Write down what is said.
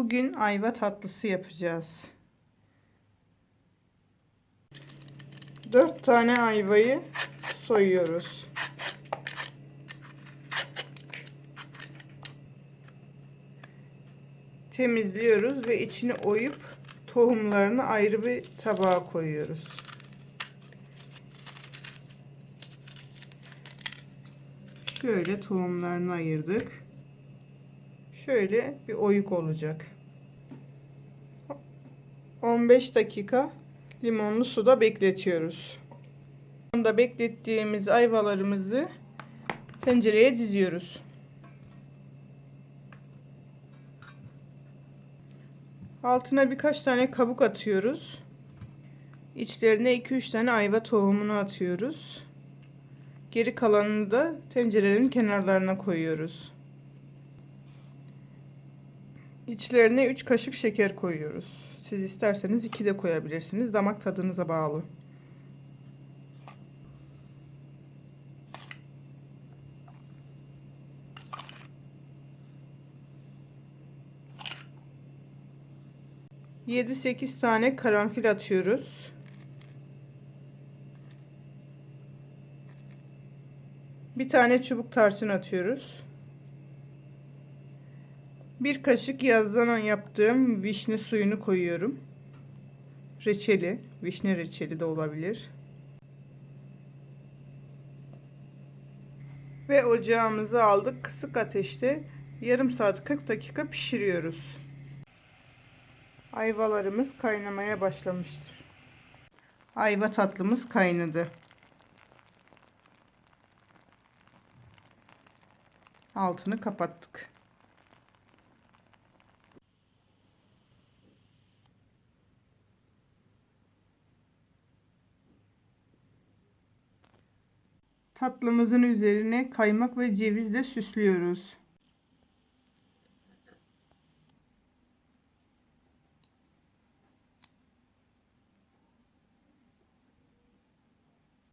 Bugün ayva tatlısı yapacağız. 4 tane ayvayı soyuyoruz. Temizliyoruz ve içini oyup tohumlarını ayrı bir tabağa koyuyoruz. Şöyle tohumlarını ayırdık. Şöyle bir oyuk olacak. 15 dakika limonlu suda bekletiyoruz. Onda beklettiğimiz ayvalarımızı tencereye diziyoruz. Altına birkaç tane kabuk atıyoruz. İçlerine 2-3 tane ayva tohumunu atıyoruz. Geri kalanını da tencerenin kenarlarına koyuyoruz. İçlerine 3 kaşık şeker koyuyoruz. Siz isterseniz 2 de koyabilirsiniz. Damak tadınıza bağlı. Yedi sekiz tane karanfil atıyoruz. Bir tane çubuk tarçın atıyoruz. Bir kaşık yazdan yaptığım vişne suyunu koyuyorum. Reçeli, vişne reçeli de olabilir. Ve ocağımızı aldık. Kısık ateşte yarım saat 40 dakika pişiriyoruz. Ayvalarımız kaynamaya başlamıştır. Ayva tatlımız kaynadı. Altını kapattık. Tatlımızın üzerine kaymak ve cevizle süslüyoruz.